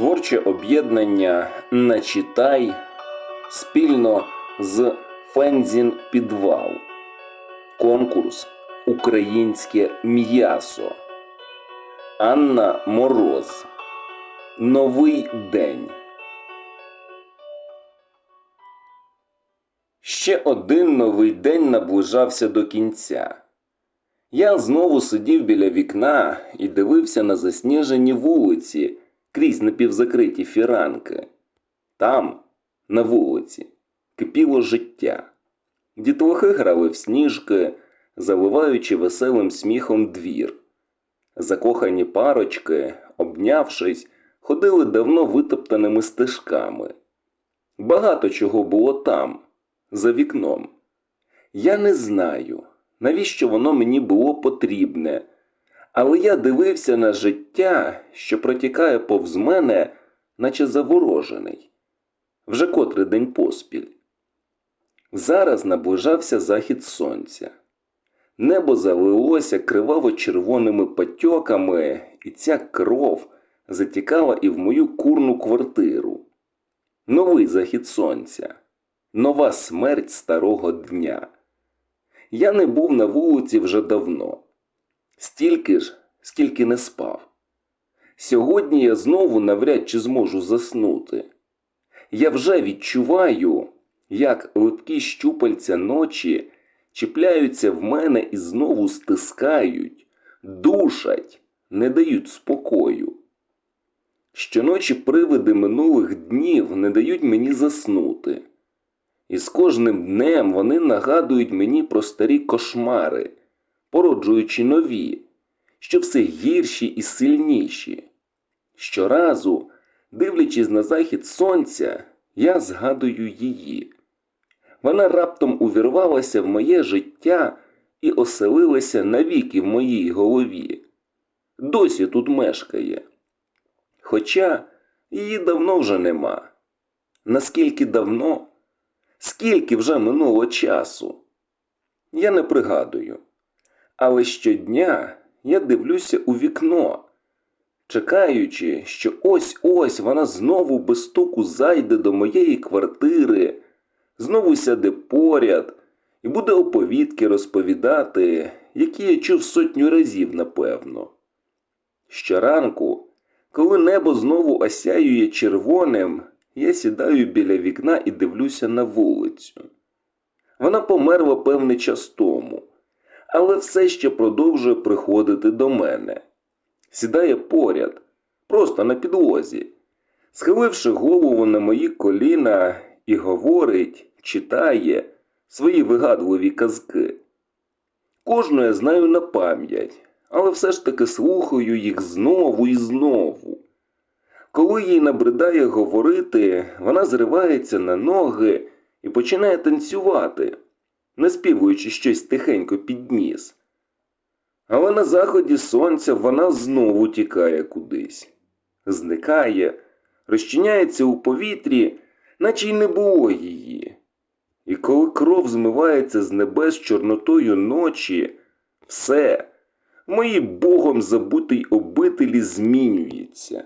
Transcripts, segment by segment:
Творче об'єднання Начитай спільно з Фензін Підвал. Конкурс Українське м'ясо. Анна Мороз. Новий день. Ще один новий день наближався до кінця. Я знову сидів біля вікна і дивився на засніжені вулиці крізь напівзакриті фіранки. Там, на вулиці, кипіло життя. Дітлахи грали в сніжки, заливаючи веселим сміхом двір. Закохані парочки, обнявшись, ходили давно витоптаними стежками. Багато чого було там, за вікном. Я не знаю, навіщо воно мені було потрібне, але я дивився на життя, що протікає повз мене, наче заворожений. Вже котрий день поспіль. Зараз наближався захід сонця. Небо залилося криваво-червоними патьоками, і ця кров затікала і в мою курну квартиру. Новий захід сонця, нова смерть старого дня. Я не був на вулиці вже давно, стільки ж, скільки не спав. Сьогодні я знову навряд чи зможу заснути. Я вже відчуваю, як липкі щупальця ночі чіпляються в мене і знову стискають, душать, не дають спокою. Щоночі привиди минулих днів не дають мені заснути. І з кожним днем вони нагадують мені про старі кошмари, породжуючи нові, що все гірші і сильніші. Щоразу, дивлячись на захід сонця, я згадую її. Вона раптом увірвалася в моє життя і оселилася навіки в моїй голові. Досі тут мешкає. Хоча її давно вже нема. Наскільки давно? Скільки вже минуло часу? Я не пригадую. Але щодня я дивлюся у вікно, чекаючи, що ось-ось вона знову без стуку зайде до моєї квартири, знову сяде поряд і буде оповідки розповідати, які я чув сотню разів, напевно. Щоранку, коли небо знову осяює червоним, я сідаю біля вікна і дивлюся на вулицю. Вона померла певний час тому, але все ще продовжує приходити до мене. Сідає поряд, просто на підлозі, схиливши голову на мої коліна і говорить, читає свої вигадливі казки. Кожну я знаю на пам'ять, але все ж таки слухаю їх знову і знову. Коли їй набридає говорити, вона зривається на ноги і починає танцювати, наспівуючи щось тихенько під ніс. Але на заході сонця вона знову тікає кудись, зникає, розчиняється у повітрі, наче й не було її. І коли кров змивається з небес чорнотою ночі, все в моїй богом забутій обителі змінюється.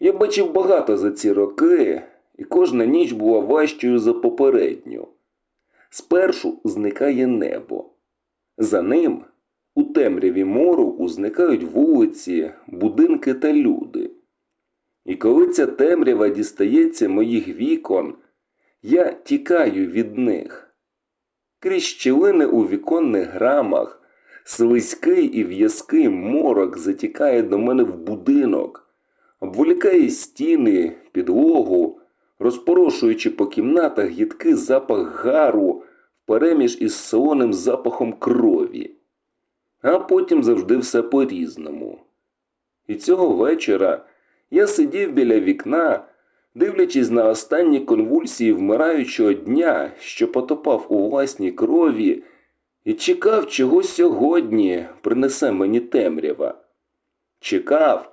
Я бачив багато за ці роки, і кожна ніч була важчою за попередню. Спершу зникає небо. За ним у темряві мору зникають вулиці, будинки та люди. І коли ця темрява дістається моїх вікон, я тікаю від них. Крізь щілини у віконних грамах, слизький і в'язкий морок затікає до мене в будинок обволікає стіни, підлогу, розпорошуючи по кімнатах гідкий запах гару впереміж із солоним запахом крові. А потім завжди все по-різному. І цього вечора я сидів біля вікна, дивлячись на останні конвульсії вмираючого дня, що потопав у власній крові, і чекав, чого сьогодні принесе мені темрява. Чекав,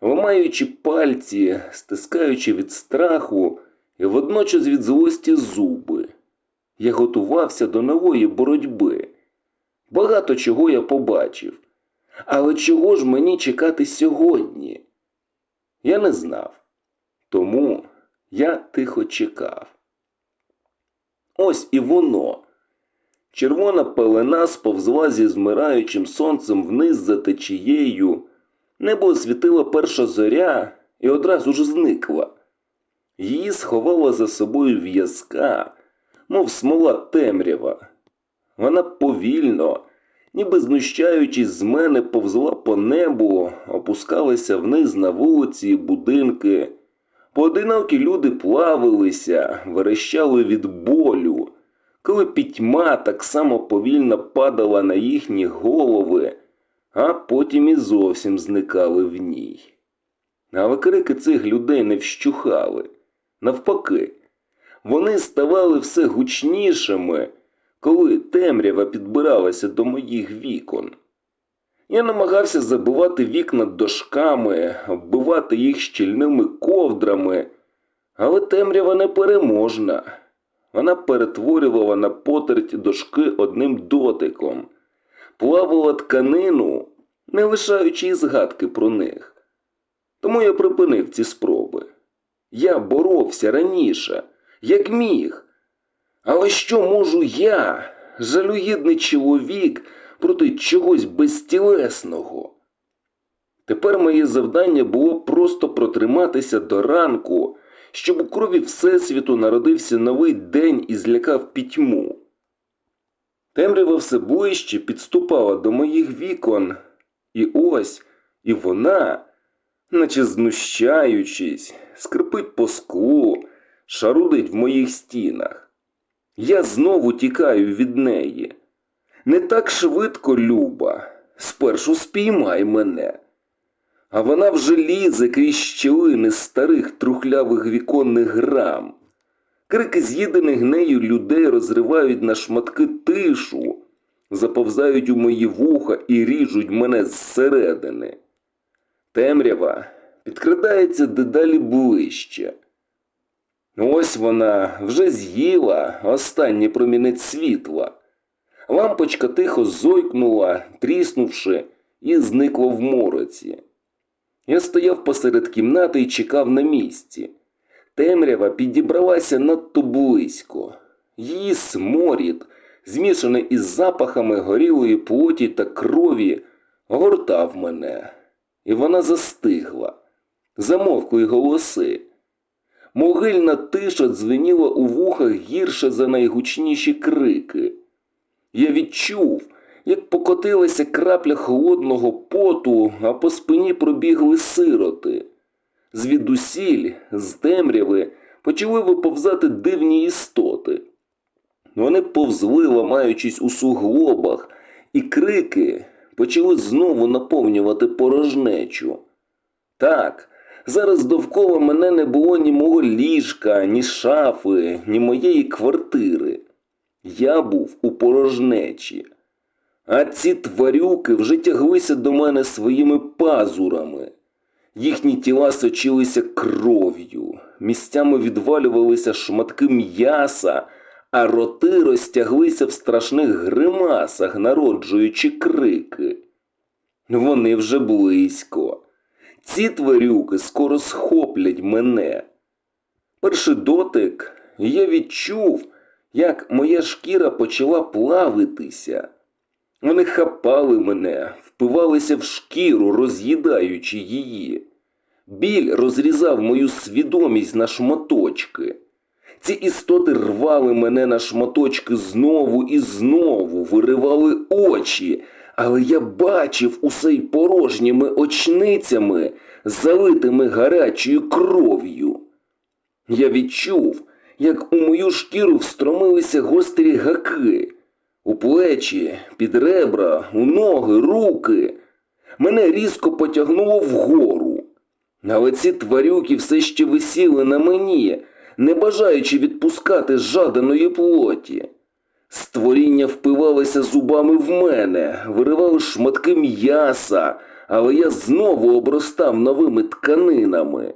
ламаючи пальці, стискаючи від страху і водночас від злості зуби. Я готувався до нової боротьби. Багато чого я побачив. Але чого ж мені чекати сьогодні? Я не знав. Тому я тихо чекав. Ось і воно. Червона пелена сповзла зі змираючим сонцем вниз за течією. Небо освітила перша зоря і одразу ж зникла. Її сховала за собою в'язка, мов смола темрява. Вона повільно, ніби знущаючись з мене, повзла по небу, опускалася вниз на вулиці і будинки. Поодинокі люди плавилися, верещали від болю, коли пітьма так само повільно падала на їхні голови, а потім і зовсім зникали в ній. Але крики цих людей не вщухали. Навпаки, вони ставали все гучнішими, коли темрява підбиралася до моїх вікон. Я намагався забивати вікна дошками, оббивати їх щільними ковдрами, але темрява непереможна. Вона перетворювала на потерть дошки одним дотиком, плавала тканину, не лишаючи й згадки про них. Тому я припинив ці спроби. Я боровся раніше, як міг. Але що можу я, жалюгідний чоловік, проти чогось безтілесного? Тепер моє завдання було просто протриматися до ранку, щоб у крові Всесвіту народився новий день і злякав пітьму. Темрява все ближче підступала до моїх вікон, і ось і вона, наче знущаючись, скрипить по склу, шарудить в моїх стінах. Я знову тікаю від неї. Не так швидко, Люба, спершу спіймай мене. А вона вже лізе крізь щілини старих трухлявих віконних грам. Крики з'їдених нею людей розривають на шматки тишу, заповзають у мої вуха і ріжуть мене зсередини. Темрява підкрадається дедалі ближче. Ось вона вже з'їла останній промінець світла. Лампочка тихо зойкнула, тріснувши, і зникла в мороці. Я стояв посеред кімнати і чекав на місці. Темрява підібралася надто близько. Її сморід, змішаний із запахами горілої плоті та крові, гортав мене. І вона застигла. Замовкли голоси. Могильна тиша дзвеніла у вухах гірше за найгучніші крики. Я відчув, як покотилася крапля холодного поту, а по спині пробігли сироти. Звідусіль, з темряви, почали виповзати дивні істоти. Вони повзли, ламаючись у суглобах, і крики почали знову наповнювати порожнечу. Так, зараз довкола мене не було ні мого ліжка, ні шафи, ні моєї квартири. Я був у порожнечі. А ці тварюки вже тяглися до мене своїми пазурами. Їхні тіла сочилися кров'ю, місцями відвалювалися шматки м'яса, а роти розтяглися в страшних гримасах, народжуючи крики. Вони вже близько. Ці тварюки скоро схоплять мене. Перший дотик я відчув, як моя шкіра почала плавитися. Вони хапали мене, впивалися в шкіру, роз'їдаючи її. Біль розрізав мою свідомість на шматочки. Ці істоти рвали мене на шматочки знову і знову, виривали очі, але я бачив усе й порожніми очницями, залитими гарячою кров'ю. Я відчув, як у мою шкіру встромилися гострі гаки, у плечі, під ребра, у ноги, руки. Мене різко потягнуло вгору. Але ці тварюки все ще висіли на мені, не бажаючи відпускати жаданої плоті. Створіння впивалося зубами в мене, виривали шматки м'яса, але я знову обростав новими тканинами.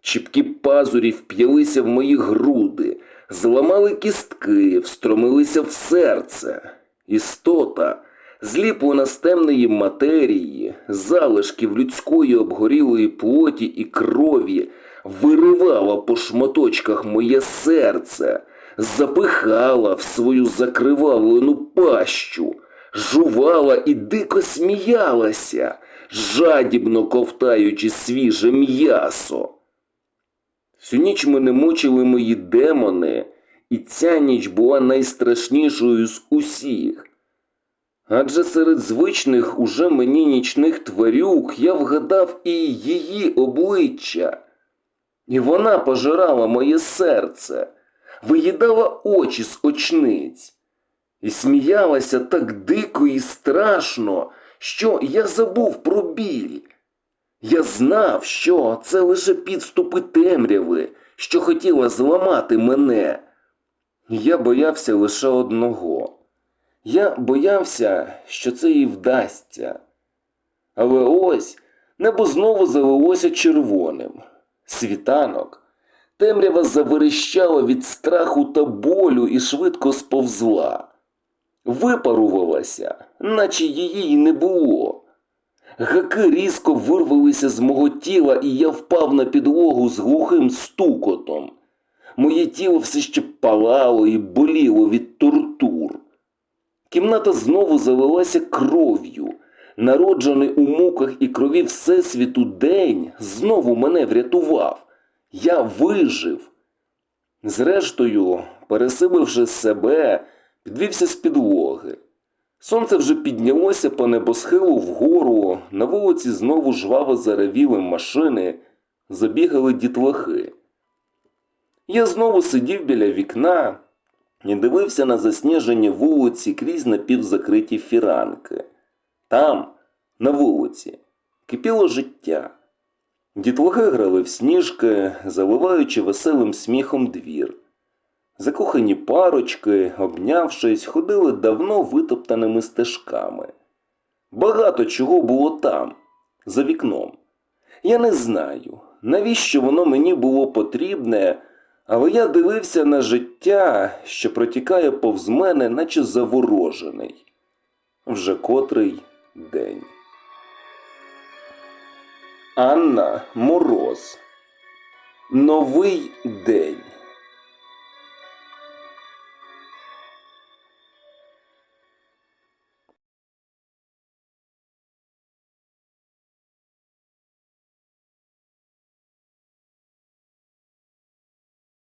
Чіпкі пазурі вп'ялися в мої груди, зламали кістки, встромилися в серце. Істота зліплена з темної матерії, залишків людської обгорілої плоті і крові, виривала по шматочках моє серце, запихала в свою закривавлену пащу, жувала і дико сміялася, жадібно ковтаючи свіже м'ясо. Всю ніч мене мучили мої демони, і ця ніч була найстрашнішою з усіх. Адже серед звичних уже мені нічних тварюк я вгадав і її обличчя. І вона пожирала моє серце, виїдала очі з очниць, і сміялася так дико і страшно, що я забув про біль. Я знав, що це лише підступи темряви, що хотіла зламати мене. Я боявся лише одного. Я боявся, що це їй вдасться. Але ось небо знову залилося червоним. Світанок. Темрява заверещала від страху та болю і швидко сповзла. Випарувалася, наче її й не було. Гаки різко вирвалися з мого тіла, і я впав на підлогу з глухим стукотом. Моє тіло все ще палало і боліло від тортур. Кімната знову залилася кров'ю. Народжений у муках і крові Всесвіту день знову мене врятував. Я вижив. Зрештою, пересиливши себе, підвівся з підлоги. Сонце вже піднялося по небосхилу вгору, на вулиці знову жваво заревіли машини, забігали дітлахи. Я знову сидів біля вікна і дивився на засніжені вулиці крізь напівзакриті фіранки. Там, на вулиці, кипіло життя. Дітлахи грали в сніжки, заливаючи веселим сміхом двір. Закохані парочки, обнявшись, ходили давно витоптаними стежками. Багато чого було там, за вікном. Я не знаю, навіщо воно мені було потрібне, але я дивився на життя, що протікає повз мене, наче заворожений. Вже котрий день. Анна Мороз. Новий день.